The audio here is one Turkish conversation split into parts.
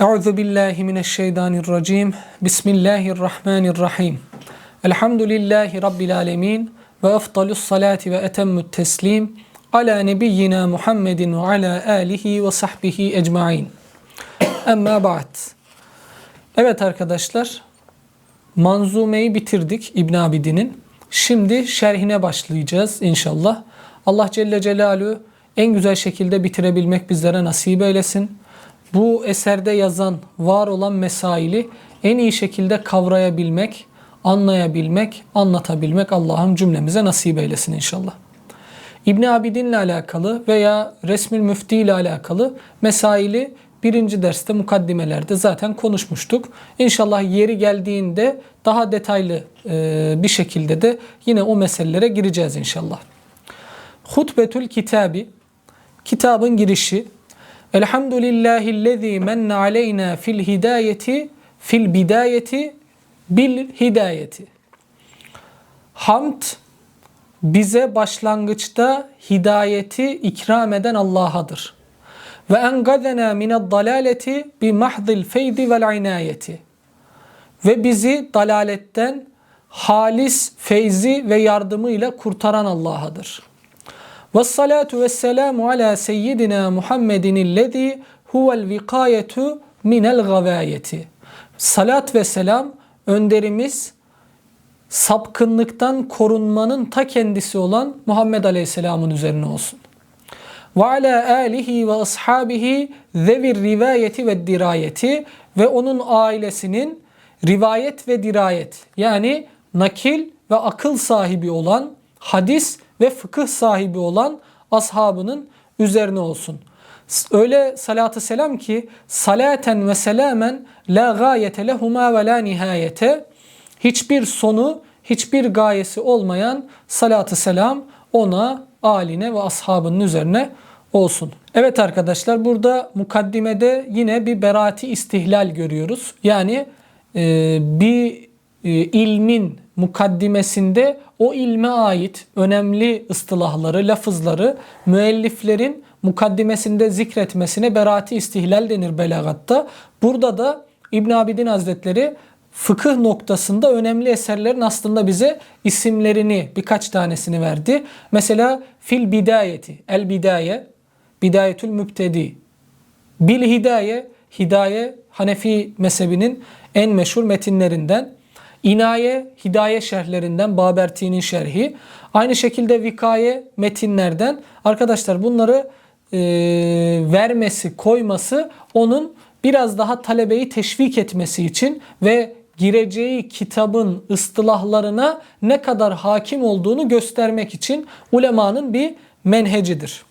Euzu billahi mineşşeytanirracim. Bismillahirrahmanirrahim. Elhamdülillahi rabbil alamin ve efdalus salati ve etemmü't teslim ala nebiyyina Muhammedin ve ala alihi ve sahbihi ecmaîn. Amma ba'd. Evet arkadaşlar, manzumeyi bitirdik İbn Abidin'in. Şimdi şerhine başlayacağız inşallah. Allah Celle Celaluhu en güzel şekilde bitirebilmek bizlere nasip eylesin. Bu eserde yazan, var olan mesaili en iyi şekilde kavrayabilmek, anlayabilmek, anlatabilmek Allah'ım cümlemize nasip eylesin inşallah. İbn Abidin'le alakalı veya Resmül Müfti ile alakalı mesaili birinci derste mukaddimelerde zaten konuşmuştuk. İnşallah yeri geldiğinde daha detaylı e, bir şekilde de yine o meselelere gireceğiz inşallah. Hutbetül Kitabi kitabın girişi Elhamdülillahillezî menne aleyna fil hidayeti fil bidayeti bil hidayeti. Hamd bize başlangıçta hidayeti ikram eden Allah'adır. Ve engazena mined dalaleti bi mahdil feydi vel inayeti. Ve bizi dalaletten halis feyzi ve yardımıyla kurtaran Allah'adır. Ve salatu ve selamu ala seyyidina Muhammedin illezî huvel vikayetu minel gavayeti. Salat ve selam önderimiz sapkınlıktan korunmanın ta kendisi olan Muhammed Aleyhisselam'ın üzerine olsun. Ve ala alihi ve ashabihi zevir rivayeti ve dirayeti ve onun ailesinin rivayet ve dirayet yani nakil ve akıl sahibi olan, hadis ve fıkıh sahibi olan ashabının üzerine olsun. Öyle salatı selam ki salaten ve selamen la gayete lehuma ve la nihayete hiçbir sonu, hiçbir gayesi olmayan salatı selam ona, aline ve ashabının üzerine olsun. Evet arkadaşlar burada mukaddimede yine bir berati istihlal görüyoruz. Yani e, bir e, ilmin mukaddimesinde o ilme ait önemli ıstılahları, lafızları müelliflerin mukaddimesinde zikretmesine berati istihlal denir belagatta. Burada da İbn Abidin Hazretleri fıkıh noktasında önemli eserlerin aslında bize isimlerini birkaç tanesini verdi. Mesela fil bidayeti, el bidaye, bidayetül mübtedi, bil hidaye, hidaye Hanefi mezhebinin en meşhur metinlerinden. İnaye, hidaye şerhlerinden Baberti'nin şerhi. Aynı şekilde vikaye metinlerden. Arkadaşlar bunları e, vermesi, koyması onun biraz daha talebeyi teşvik etmesi için ve gireceği kitabın ıstılahlarına ne kadar hakim olduğunu göstermek için ulemanın bir menhecidir.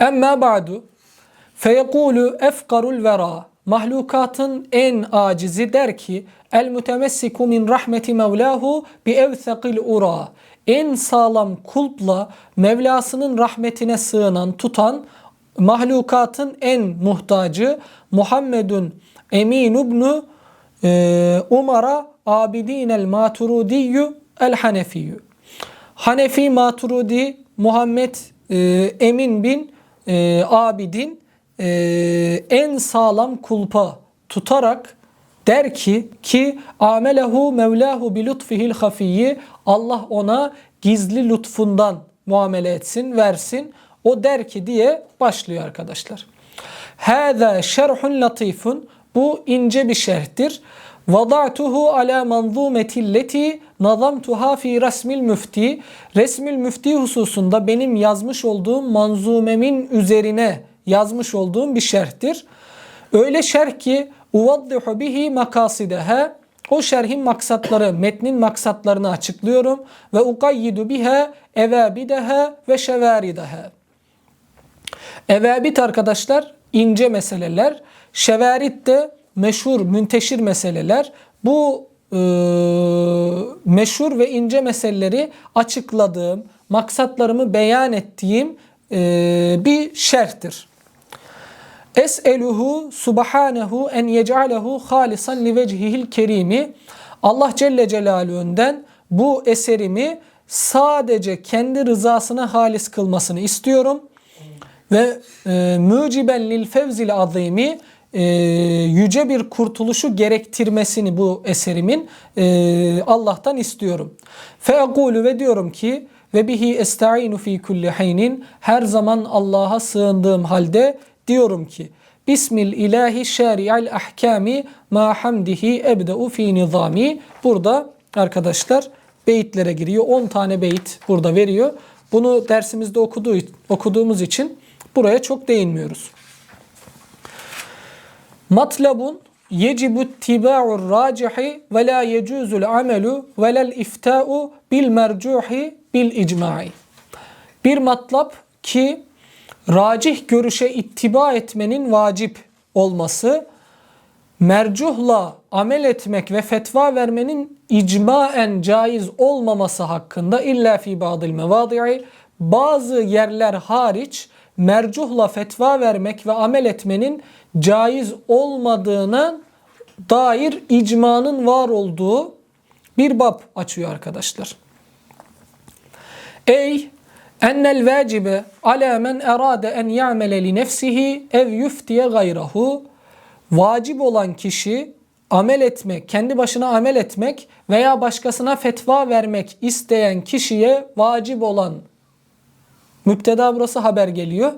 Emma ba'du feyekulu efkarul vera mahlukatın en acizi der ki el mütemessiku min rahmeti mevlahu bi evthaqil ura en sağlam kulpla Mevlasının rahmetine sığınan, tutan mahlukatın en muhtacı Muhammedun Emin ibn e, Umar'a Abidin el Maturidiyyu el Hanefiyyü. Hanefi Maturidi Muhammed e, Emin bin e, Abidin e, en sağlam kulpa tutarak der ki ki amelehu mevlahu bi lutfihil hafiyyi Allah ona gizli lütfundan muamele etsin, versin. O der ki diye başlıyor arkadaşlar. Hâzâ şerhun latifun. Bu ince bir şerhtir. Vada'tuhu ala manzumetilleti nazamtuha fi resmil müfti. Resmil müfti hususunda benim yazmış olduğum manzumemin üzerine yazmış olduğum bir şerhtir. Öyle şerh ki uvaddihu bihi makasideha o şerhin maksatları, metnin maksatlarını açıklıyorum ve ukayyidu biha evabideha ve şevarideha. Evabit arkadaşlar ince meseleler, şevarit de meşhur, münteşir meseleler. Bu e, meşhur ve ince meseleleri açıkladığım, maksatlarımı beyan ettiğim e, bir şerhtir. Es'eluhu subhanehu en yec'alehu halisan li vechihil kerimi. Allah Celle Celaluhu'ndan bu eserimi sadece kendi rızasına halis kılmasını istiyorum. ve e, muciben lil fevzil azimi e, yüce bir kurtuluşu gerektirmesini bu eserimin e, Allah'tan istiyorum. Feekulu ve diyorum ki ve bihi esta'inu fi kulli haynin her zaman Allah'a sığındığım halde diyorum ki Bismil ilahi şari'al ahkami ma hamdihi ebde'u fi nizami. Burada arkadaşlar beyitlere giriyor. 10 tane beyit burada veriyor. Bunu dersimizde okuduğu, okuduğumuz için buraya çok değinmiyoruz. Matlabun yecibu tiba'ur racihi ve la yecuzul amelu ve lel ifta'u bil mercuhi bil icma'i. Bir matlap ki racih görüşe ittiba etmenin vacip olması, mercuhla amel etmek ve fetva vermenin icmaen caiz olmaması hakkında illa fi ba'dil mevadi'i bazı yerler hariç mercuhla fetva vermek ve amel etmenin caiz olmadığına dair icmanın var olduğu bir bab açıyor arkadaşlar. Ey ennel vacibe ala men erade en ya'mele li nefsihi ev yuftiye gayrahu vacip olan kişi amel etmek, kendi başına amel etmek veya başkasına fetva vermek isteyen kişiye vacip olan müpteda burası haber geliyor.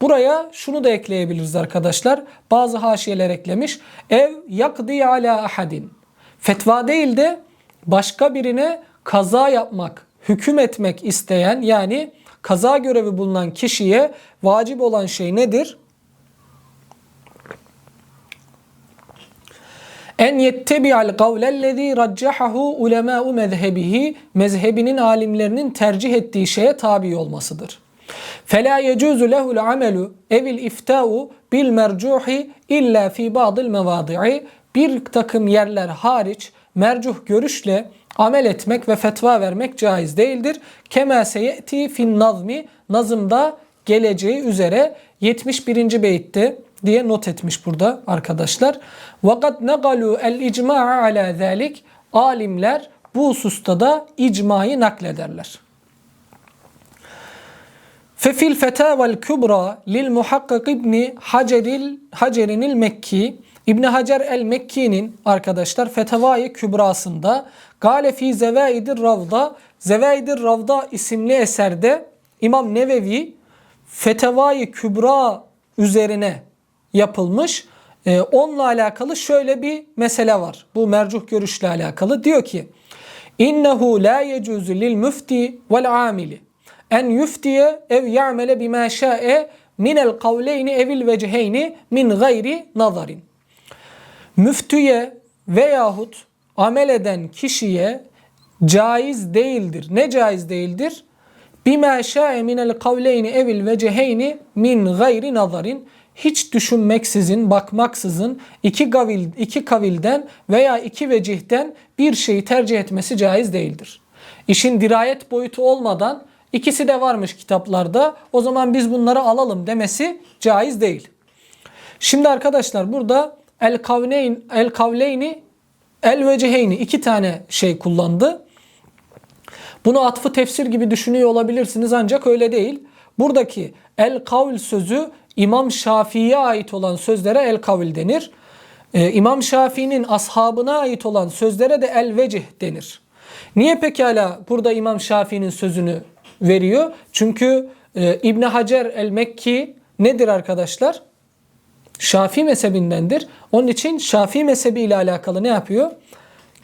Buraya şunu da ekleyebiliriz arkadaşlar. Bazı haşiyeler eklemiş. Ev yakdi ala ahadin. Fetva değil de başka birine kaza yapmak, hüküm etmek isteyen yani kaza görevi bulunan kişiye vacip olan şey nedir? En yettebi'al kavlellezî raccahahu ulemâ'u mezhebihi mezhebinin alimlerinin tercih ettiği şeye tabi olmasıdır. فَلَا يَجُوزُ لَهُ الْعَمَلُ اَوِ الْاِفْتَاءُ بِالْمَرْجُوحِ اِلَّا ف۪ي بَعْضِ الْمَوَاضِعِ Bir takım yerler hariç mercuh görüşle amel etmek ve fetva vermek caiz değildir. Kema seyeti fin nazmi nazımda geleceği üzere 71. beyitte diye not etmiş burada arkadaşlar. Vakat negalu el icma'a ala zalik alimler bu hususta da icmayı naklederler. Fefil fetavel kübra lil muhakkak ibni Haceril Hacerinil Mekki İbn Hacer el Mekki'nin arkadaşlar Fetavai Kübrasında Gale fi Zevaidir Ravda Zevaidir Ravda isimli eserde İmam Nevevi Fetavai Kübra üzerine yapılmış. Ee, onunla alakalı şöyle bir mesele var. Bu mercuh görüşle alakalı. Diyor ki İnnehu la yecuzu lil müfti vel amili en yuftiye ev ya'mele bima şa'e minel kavleyni evil veceheyni min gayri nazarin. Müftüye veyahut amel eden kişiye caiz değildir. Ne caiz değildir? Bima şa'e minel kavleyni evil veceheyni min gayri nazarin. Hiç düşünmeksizin, bakmaksızın iki kavil, iki kavilden veya iki vecihten bir şeyi tercih etmesi caiz değildir. İşin dirayet boyutu olmadan İkisi de varmış kitaplarda. O zaman biz bunları alalım demesi caiz değil. Şimdi arkadaşlar burada el kavneyn el kavleyni el veceheyni iki tane şey kullandı. Bunu atfı tefsir gibi düşünüyor olabilirsiniz ancak öyle değil. Buradaki el kavl sözü İmam Şafii'ye ait olan sözlere el kavl denir. Ee, İmam Şafii'nin ashabına ait olan sözlere de el vecih denir. Niye pekala burada İmam Şafii'nin sözünü veriyor. Çünkü e, İbn Hacer el-Mekki nedir arkadaşlar? Şafii mezhebindendir. Onun için Şafii mezhebi ile alakalı ne yapıyor?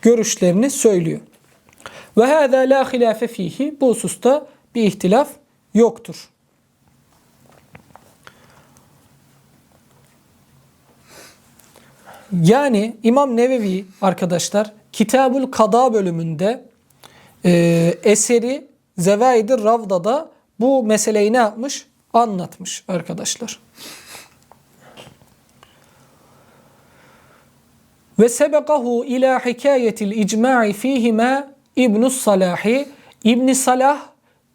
Görüşlerini söylüyor. Ve hâzâ lâ hilâfe fîhi. Bu hususta bir ihtilaf yoktur. Yani İmam Nevevi arkadaşlar Kitabul Kada bölümünde e, eseri Zevaidir Ravda'da bu meseleyi ne yapmış? Anlatmış arkadaşlar. Ve sebekahu ila hikayetil icma'i fihime İbnus Salahi İbn Salah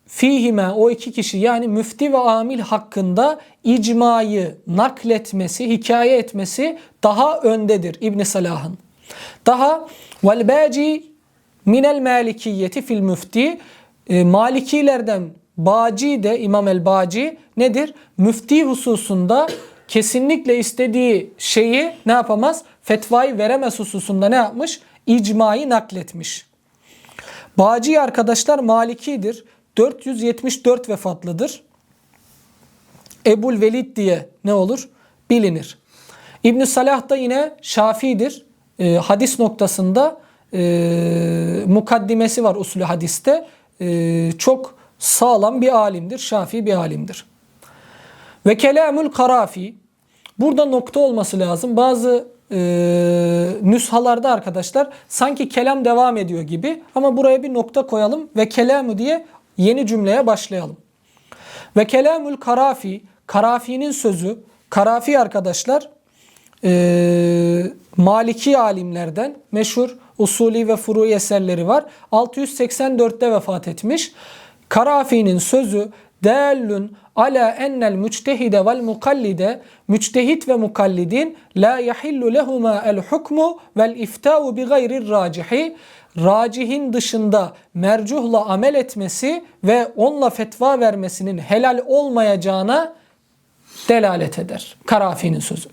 fihime o iki kişi yani müfti ve amil hakkında icmayı nakletmesi, hikaye etmesi daha öndedir İbn Salah'ın. Daha vel baci minel malikiyeti fil müfti e, Malikilerden Baci de İmam el-Baci nedir? Müfti hususunda kesinlikle istediği şeyi ne yapamaz? Fetvayı veremez hususunda ne yapmış? İcmayı nakletmiş. Baci arkadaşlar Malikidir. 474 vefatlıdır. Ebul Velid diye ne olur? Bilinir. İbn Salah da yine Şafii'dir. Ee, hadis noktasında e, mukaddimesi var usulü hadiste. E, çok sağlam bir alimdir. Şafii bir alimdir. Ve kelamul karafi. Burada nokta olması lazım. Bazı e, nüshalarda arkadaşlar sanki kelam devam ediyor gibi ama buraya bir nokta koyalım ve kelamı diye yeni cümleye başlayalım. Ve kelamul karafi, karafi'nin sözü, karafi arkadaşlar e, Maliki alimlerden meşhur usulü ve furu eserleri var. 684'te vefat etmiş. Karafi'nin sözü Dellun ala ennel müçtehide vel mukallide müçtehit ve mukallidin la yahillu lehuma el hukmu vel iftau bi gayri racihi racihin dışında mercuhla amel etmesi ve onunla fetva vermesinin helal olmayacağına delalet eder. Karafi'nin sözü.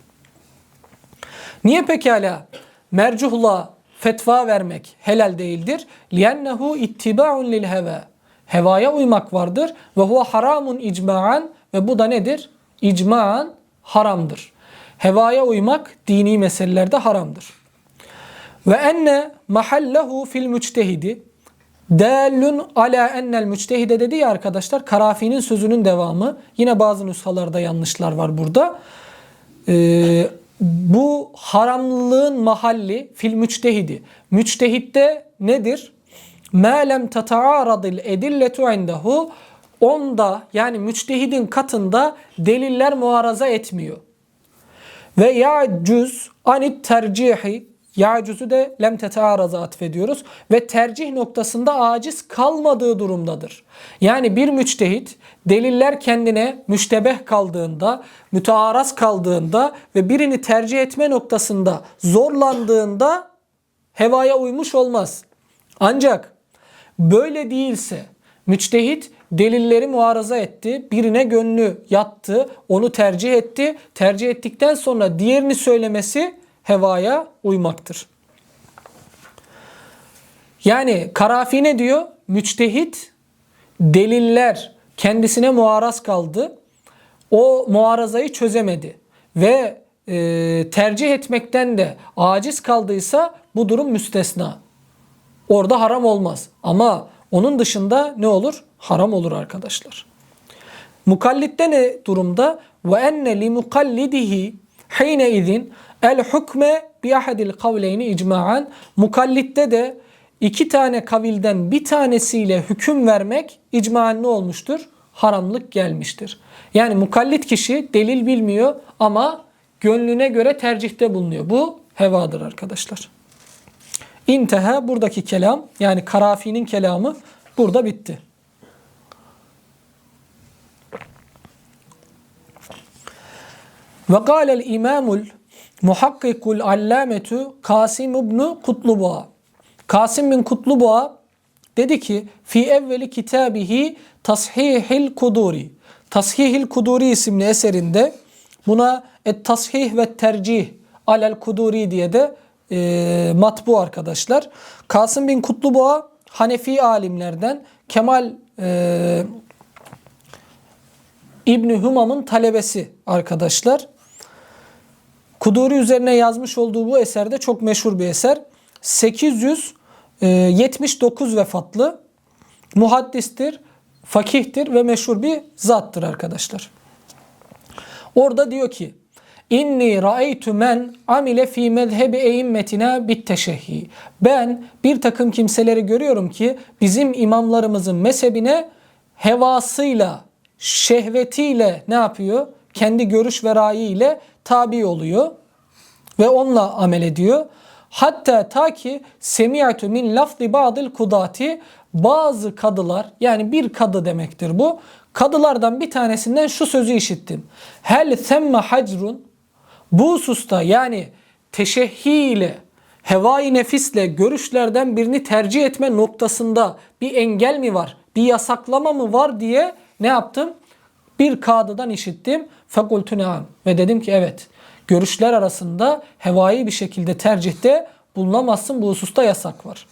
Niye pekala mercuhla fetva vermek helal değildir? لِيَنَّهُ ittiba'un lil heva. Hevaya uymak vardır ve huve haramun icma'an ve bu da nedir? İcma'an haramdır. Hevaya uymak dini meselelerde haramdır. Ve enne mahallehu fil müçtehidi Dellun ala ennel müçtehide dedi ya arkadaşlar Karafi'nin sözünün devamı. Yine bazı nüshalarda yanlışlar var burada. Ee, bu haramlılığın mahalli fil müçtehidi. Müçtehitte nedir? Mâlem tata'aradil edilletu indehu onda yani müçtehidin katında deliller muaraza etmiyor. Ve ya'cüz anit tercihi ya'cüzü de lem tetearaza atfediyoruz ve tercih noktasında aciz kalmadığı durumdadır. Yani bir müçtehit deliller kendine müştebeh kaldığında, mütearaz kaldığında ve birini tercih etme noktasında zorlandığında hevaya uymuş olmaz. Ancak böyle değilse müçtehit delilleri muaraza etti, birine gönlü yattı, onu tercih etti. Tercih ettikten sonra diğerini söylemesi hevaya uymaktır. Yani Karafi ne diyor? Müçtehit deliller kendisine muaraz kaldı. O muarazayı çözemedi ve e, tercih etmekten de aciz kaldıysa bu durum müstesna. Orada haram olmaz. Ama onun dışında ne olur? Haram olur arkadaşlar. Mukallitte ne durumda? Ve enne li mukallidihi hine izin el hukme bi ahadil kavleyni icma'an. Mukallitte de iki tane kavilden bir tanesiyle hüküm vermek icmaen ne olmuştur? Haramlık gelmiştir. Yani mukallit kişi delil bilmiyor ama gönlüne göre tercihte bulunuyor. Bu hevadır arkadaşlar. İnteha buradaki kelam yani Karafi'nin kelamı burada bitti. Ve kâlel imamul muhakkikul allametu Kasim ibn Kutlubuğa. Kasim bin Kutlubuğa dedi ki fi evveli kitabihi Tashihil Kuduri. Tashihil Kuduri isimli eserinde buna et tashih ve tercih alel Kuduri diye de e, matbu arkadaşlar. Kasım bin Kutluboğa Hanefi alimlerden Kemal e, İbni Humam'ın talebesi arkadaşlar. Kuduri üzerine yazmış olduğu bu eserde çok meşhur bir eser. 879 vefatlı muhaddistir, fakihtir ve meşhur bir zattır arkadaşlar. Orada diyor ki İnni ra'eytu men amile fi mezhebi eimmetina bit teşehhi. Ben bir takım kimseleri görüyorum ki bizim imamlarımızın mezhebine hevasıyla, şehvetiyle ne yapıyor? Kendi görüş ve rayiyle tabi oluyor ve onunla amel ediyor. Hatta ta ki semi'tu min lafzi ba'dil kudati bazı kadılar yani bir kadı demektir bu. Kadılardan bir tanesinden şu sözü işittim. Hel themme hacrun bu hususta yani teşehhi ile hevai nefisle görüşlerden birini tercih etme noktasında bir engel mi var? Bir yasaklama mı var diye ne yaptım? Bir kadıdan işittim. Fekultü. Ve dedim ki evet. Görüşler arasında hevai bir şekilde tercihte bulunamazsın. Bu hususta yasak var.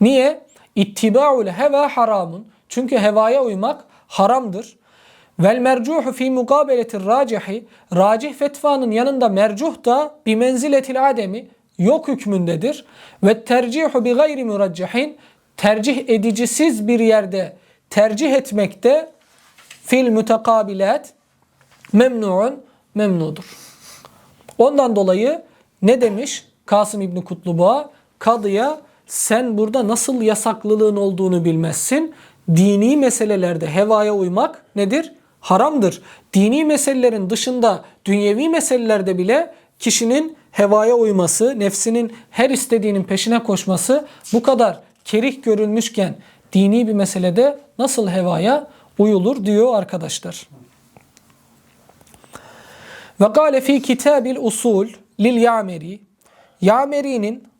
Niye? İttiba'ul heva haramun. Çünkü hevaya uymak haramdır. Vel mercuhu fi mukabeletir racihi. Racih fetvanın yanında mercuh da bir menziletil ademi yok hükmündedir. Ve tercihu bi gayri muraccihin. Tercih edicisiz bir yerde tercih etmekte fil mütekabilat memnuun memnudur. Ondan dolayı ne demiş Kasım İbni Kutlubuğa? Kadıya sen burada nasıl yasaklılığın olduğunu bilmezsin. Dini meselelerde hevaya uymak nedir? Haramdır. Dini meselelerin dışında dünyevi meselelerde bile kişinin hevaya uyması, nefsinin her istediğinin peşine koşması bu kadar kerih görülmüşken dini bir meselede nasıl hevaya uyulur diyor arkadaşlar. Ve gale fi kitabil usul lil Yameri. Yameri'nin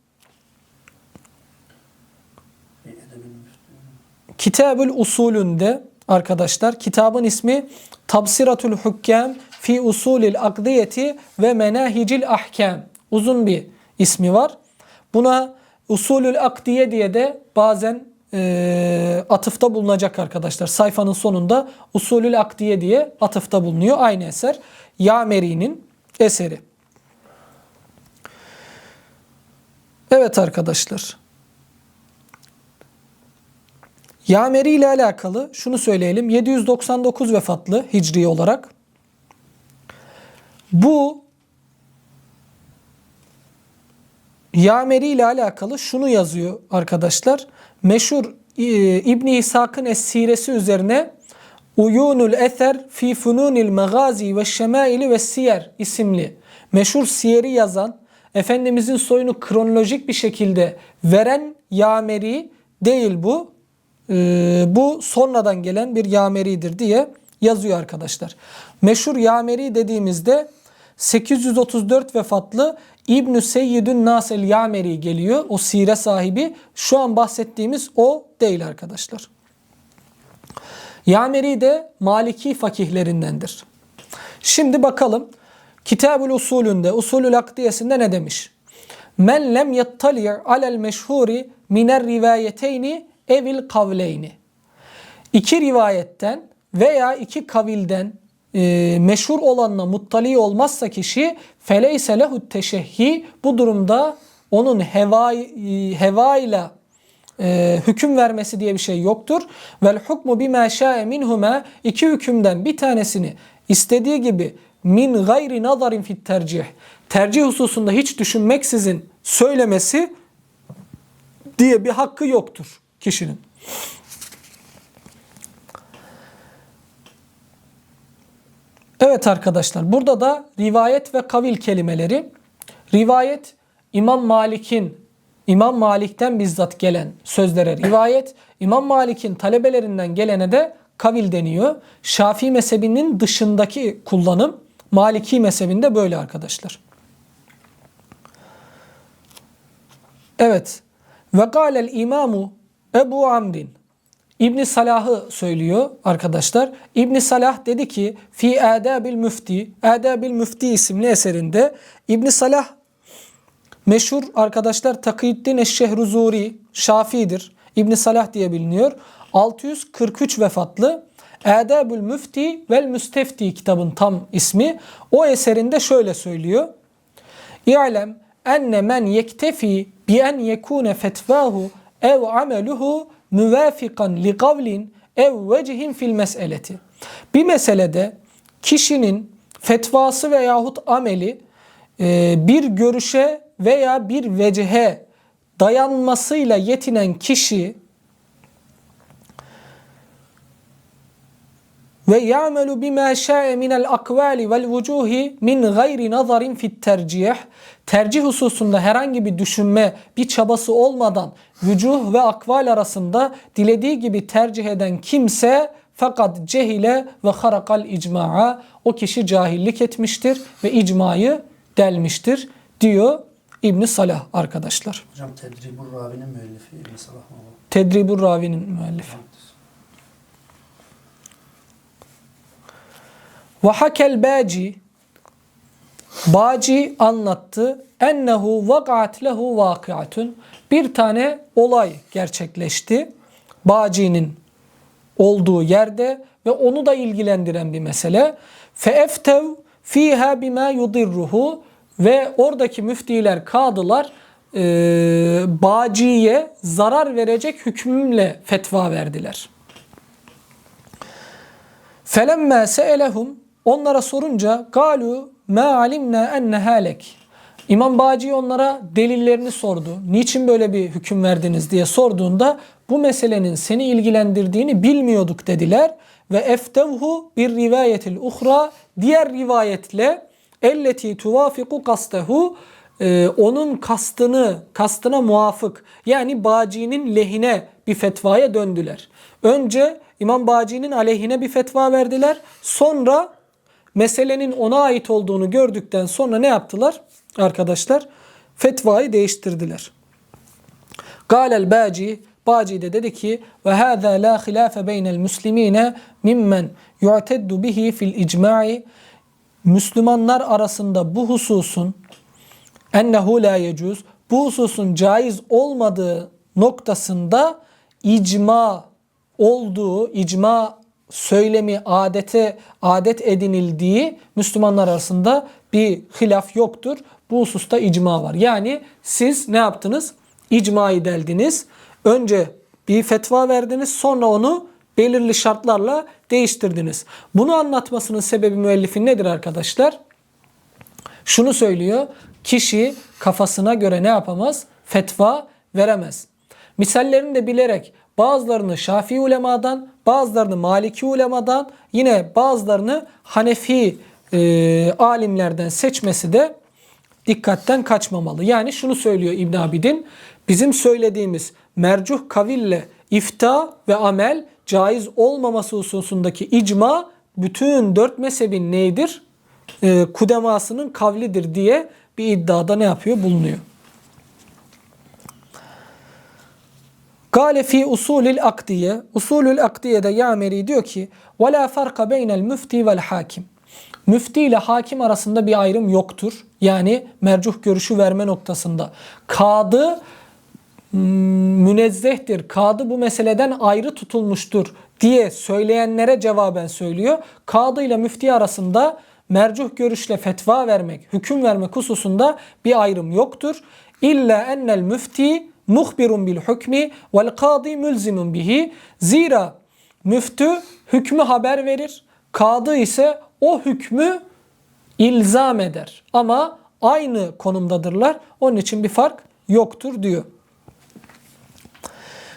Kitabül Usulünde arkadaşlar kitabın ismi Tabsiratul Hukkem fi Usulil Akdiyeti ve Menahicil Ahkam. Uzun bir ismi var. Buna Usulül Akdiye diye de bazen e, atıfta bulunacak arkadaşlar. Sayfanın sonunda Usulül Akdiye diye atıfta bulunuyor. Aynı eser. Yameri'nin eseri. Evet arkadaşlar. Yameri ile alakalı şunu söyleyelim. 799 vefatlı hicri olarak. Bu Yameri ile alakalı şunu yazıyor arkadaşlar. Meşhur e, İbn İshak'ın Es-Siresi üzerine Uyunul Eser fi Fununil Magazi ve Şemaili ve Siyer isimli meşhur siyeri yazan Efendimizin soyunu kronolojik bir şekilde veren Yameri değil bu. Ee, bu sonradan gelen bir Yameri'dir diye yazıyor arkadaşlar. Meşhur Yameri dediğimizde 834 vefatlı İbn-i Seyyidün Nasel Yameri geliyor. O sire sahibi. Şu an bahsettiğimiz o değil arkadaşlar. Yameri de Maliki fakihlerindendir. Şimdi bakalım Kitabül Usulünde, Usulül Akdiyesinde ne demiş? Men lem yettali' alel meşhuri miner rivayeteyni evil kavleyni. İki rivayetten veya iki kavilden e, meşhur olanla muttali olmazsa kişi feleyse lehu teşehhi bu durumda onun heva, e, heva ile e, hüküm vermesi diye bir şey yoktur. Vel hukmu bima şa'e minhuma iki hükümden bir tanesini istediği gibi min gayri nazarin fit tercih tercih hususunda hiç düşünmeksizin söylemesi diye bir hakkı yoktur kişinin. Evet arkadaşlar burada da rivayet ve kavil kelimeleri. Rivayet İmam Malik'in İmam Malik'ten bizzat gelen sözlere rivayet, İmam Malik'in talebelerinden gelene de kavil deniyor. Şafii mezhebinin dışındaki kullanım Maliki mezhebinde böyle arkadaşlar. Evet. Ve kâlel imamu Ebu Amrin İbn Salah'ı söylüyor arkadaşlar. İbn Salah dedi ki fi Adabil Müfti, Adabil Müfti isimli eserinde İbn Salah meşhur arkadaşlar Takiyüddin Eşşehruzuri Şafii'dir. İbn Salah diye biliniyor. 643 vefatlı. Adabül Müfti vel Müstefti kitabın tam ismi. O eserinde şöyle söylüyor. İ'lem enne men yektefi bi en yekune fetvahu ev ameluhu müvafikan li kavlin ev vecihin fil meseleti. Bir meselede kişinin fetvası veyahut ameli e, bir görüşe veya bir vecihe dayanmasıyla yetinen kişi ve ya'melu bima şa'e minel akvali vel vucuhi min gayri nazarin fit tercih tercih hususunda herhangi bir düşünme, bir çabası olmadan vücuh ve akval arasında dilediği gibi tercih eden kimse fakat cehile ve harakal icma'a o kişi cahillik etmiştir ve icmayı delmiştir diyor İbn Salah arkadaşlar. Hocam Tedribur Ravi'nin müellifi İbn Salah mı bu? Tedribur Ravi'nin müellifi. Ve hakel Baci Baci anlattı. Ennehu vaka'at lehu vakiatun. Bir tane olay gerçekleşti. Baci'nin olduğu yerde ve onu da ilgilendiren bir mesele. Feeftev fiha bima yudirruhu ve oradaki müftiler, kadılar e, Baci'ye zarar verecek hükmümle fetva verdiler. Felemme se'elehum onlara sorunca galu ma alimna enne halek. İmam Baci onlara delillerini sordu. Niçin böyle bir hüküm verdiniz diye sorduğunda bu meselenin seni ilgilendirdiğini bilmiyorduk dediler. Ve eftevhu bir rivayetil uhra diğer rivayetle elleti tuvafiku kastehu e, onun kastını kastına muafık yani Baci'nin lehine bir fetvaya döndüler. Önce İmam Baci'nin aleyhine bir fetva verdiler. Sonra meselenin ona ait olduğunu gördükten sonra ne yaptılar? Arkadaşlar fetvayı değiştirdiler. Galel Baci Baci de dedi ki ve hâzâ lâ hilâfe beynel muslimîne mimmen yu'teddu bihi fil icma'i Müslümanlar arasında bu hususun ennehu la yecuz bu hususun caiz olmadığı noktasında icma olduğu, icma söylemi adete adet edinildiği Müslümanlar arasında bir hilaf yoktur. Bu hususta icma var. Yani siz ne yaptınız? İcmayı deldiniz. Önce bir fetva verdiniz sonra onu belirli şartlarla değiştirdiniz. Bunu anlatmasının sebebi müellifin nedir arkadaşlar? Şunu söylüyor. Kişi kafasına göre ne yapamaz? Fetva veremez. Misallerini de bilerek bazılarını Şafii ulemadan, bazılarını Maliki ulemadan, yine bazılarını Hanefi e, alimlerden seçmesi de dikkatten kaçmamalı. Yani şunu söylüyor İbn Abidin, bizim söylediğimiz mercuh kaville ifta ve amel caiz olmaması hususundaki icma bütün dört mezhebin neydir? E, kudemasının kavlidir diye bir iddiada ne yapıyor? Bulunuyor. Gale fi usulil akdiye. Usulül akdiyede Yameri diyor ki farka beynel müfti vel hakim. Müfti ile hakim arasında bir ayrım yoktur. Yani mercuh görüşü verme noktasında. Kadı mm, münezzehtir. Kadı bu meseleden ayrı tutulmuştur diye söyleyenlere cevaben söylüyor. Kadı ile müfti arasında mercuh görüşle fetva vermek, hüküm vermek hususunda bir ayrım yoktur. İlla ennel müfti muhbirun bil hükmi vel kadi mülzimun bihi. Zira müftü hükmü haber verir. Kadı ise o hükmü ilzam eder. Ama aynı konumdadırlar. Onun için bir fark yoktur diyor.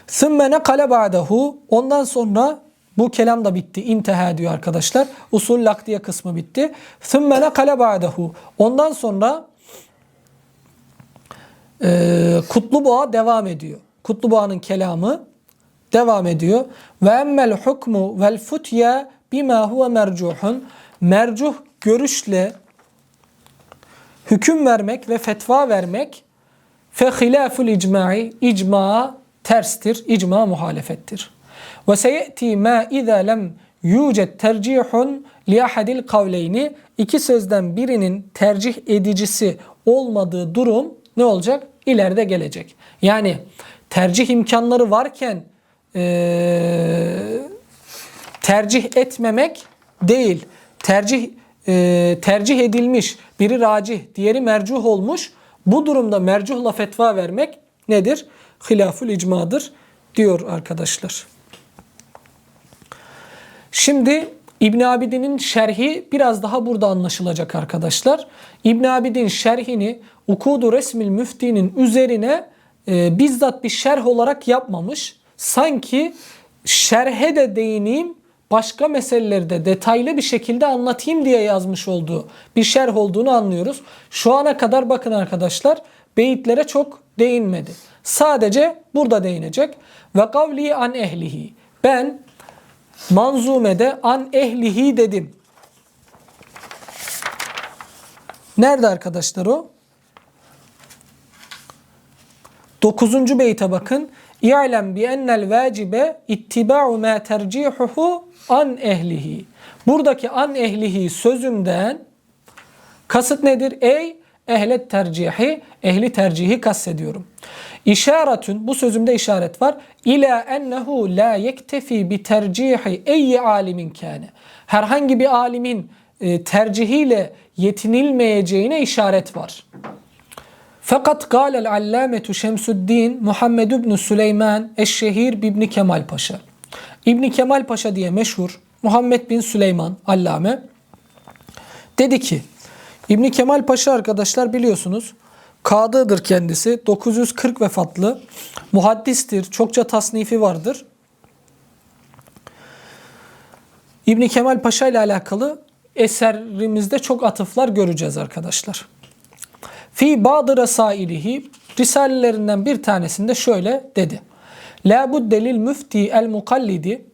Sümme nekale ba'dehu. Ondan sonra bu kelam da bitti. İnteha diyor arkadaşlar. Usul lakdiye kısmı bitti. Sümme nekale ba'dehu. Ondan sonra e, Kutluboğa devam ediyor. Kutluboğa'nın kelamı devam ediyor. Ve emmel hukmu vel futya bima huve mercuhun. Mercuh görüşle hüküm vermek ve fetva vermek fe hilaful icma'i icma terstir, icma muhalefettir. Ve seyeti ma iza lem yucet tercihun li ahadil kavleyni iki sözden birinin tercih edicisi olmadığı durum ne olacak? İleride gelecek. Yani tercih imkanları varken ee, tercih etmemek değil. Tercih e, tercih edilmiş. Biri racih, diğeri mercuh olmuş. Bu durumda mercuhla fetva vermek nedir? Hilaful icmadır diyor arkadaşlar. Şimdi İbn Abidin'in şerhi biraz daha burada anlaşılacak arkadaşlar. İbn Abidin şerhini Ukudu Resmil Müfti'nin üzerine e, bizzat bir şerh olarak yapmamış. Sanki şerhe de değineyim, başka meseleleri de detaylı bir şekilde anlatayım diye yazmış olduğu bir şerh olduğunu anlıyoruz. Şu ana kadar bakın arkadaşlar beyitlere çok değinmedi. Sadece burada değinecek. Ve kavli an ehlihi. Ben manzumede an ehlihi dedim. Nerede arkadaşlar o? 9. beyte bakın. İ'lem bi ennel vacibe ittiba'u ma tercihuhu an ehlihi. Buradaki an ehlihi sözünden kasıt nedir? Ey ehlet tercihi, ehli tercihi kastediyorum. İşaretün, bu sözümde işaret var. İla ennehu la yektefi bi tercihi eyyi alimin kâne. Herhangi bir alimin e, tercihiyle yetinilmeyeceğine işaret var. Fakat gâlel allâmetu Şemsüddin Muhammed ibn Süleyman Eşşehir İbni Kemal Paşa. İbni Kemal Paşa diye meşhur Muhammed bin Süleyman Allame dedi ki İbni Kemal Paşa arkadaşlar biliyorsunuz kadıdır kendisi. 940 vefatlı. Muhaddistir. Çokça tasnifi vardır. İbni Kemal Paşa ile alakalı eserimizde çok atıflar göreceğiz arkadaşlar. Fi bazı resailihi risalelerinden bir tanesinde şöyle dedi. La buddelil müfti el mukallidi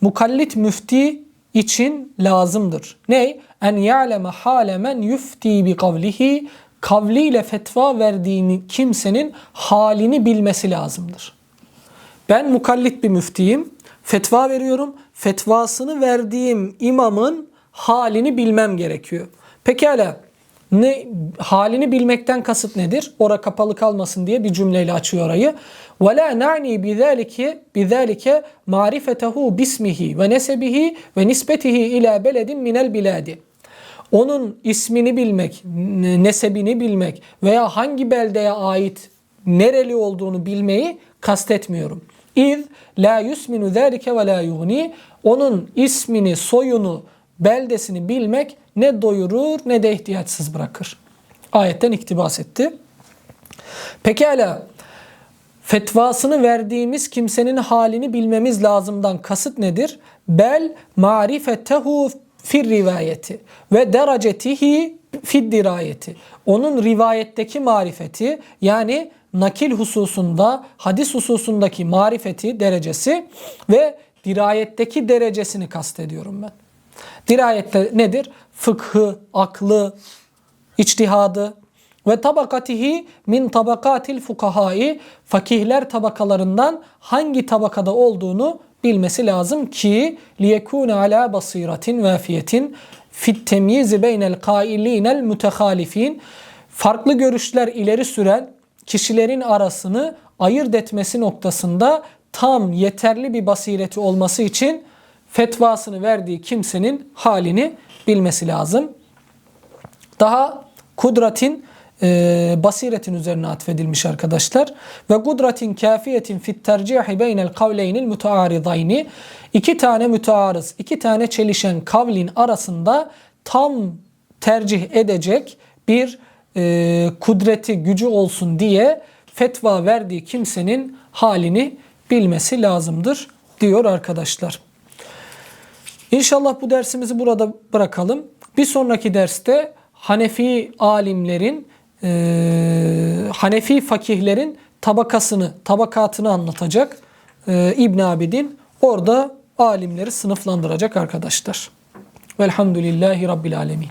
mukallit müfti için lazımdır. Ne? En ya'leme hale men yufti bi kavlihi kavliyle fetva verdiğini kimsenin halini bilmesi lazımdır. Ben mukallit bir müftiyim. Fetva veriyorum. Fetvasını verdiğim imamın halini bilmem gerekiyor. Pekala ne halini bilmekten kasıt nedir? Ora kapalı kalmasın diye bir cümleyle açıyor orayı. Ve la na'ni bizalike bizalike marifetehu bismihi ve nesebihi ve nispetihi ila beledin minel biladi. Onun ismini bilmek, nesebini bilmek veya hangi beldeye ait nereli olduğunu bilmeyi kastetmiyorum. İz la yusminu zalike ve la yugni. Onun ismini, soyunu, beldesini bilmek ne doyurur ne de ihtiyaçsız bırakır. Ayetten iktibas etti. Pekala fetvasını verdiğimiz kimsenin halini bilmemiz lazımdan kasıt nedir? Bel marifetehu fir rivayeti ve derecetihi fid dirayeti. Onun rivayetteki marifeti yani nakil hususunda, hadis hususundaki marifeti, derecesi ve dirayetteki derecesini kastediyorum ben. Dirayette nedir? Fıkhı, aklı, içtihadı ve tabakatihi min tabakatil fukahai fakihler tabakalarından hangi tabakada olduğunu bilmesi lazım ki liyekune ala basiratin vafiyetin fit temyizi beynel kailinel mütehalifin farklı görüşler ileri süren kişilerin arasını ayırt etmesi noktasında tam yeterli bir basireti olması için fetvasını verdiği kimsenin halini bilmesi lazım. Daha kudretin e, basiretin üzerine atfedilmiş arkadaşlar. Ve kudretin kafiyetin fit tercihi beynel kavleynil mütearidayni. İki tane mütearız, iki tane çelişen kavlin arasında tam tercih edecek bir e, kudreti, gücü olsun diye fetva verdiği kimsenin halini bilmesi lazımdır diyor arkadaşlar. İnşallah bu dersimizi burada bırakalım. Bir sonraki derste Hanefi alimlerin, e, Hanefi fakihlerin tabakasını, tabakatını anlatacak e, İbn Abidin. Orada alimleri sınıflandıracak arkadaşlar. Velhamdülillahi Rabbil Alemin.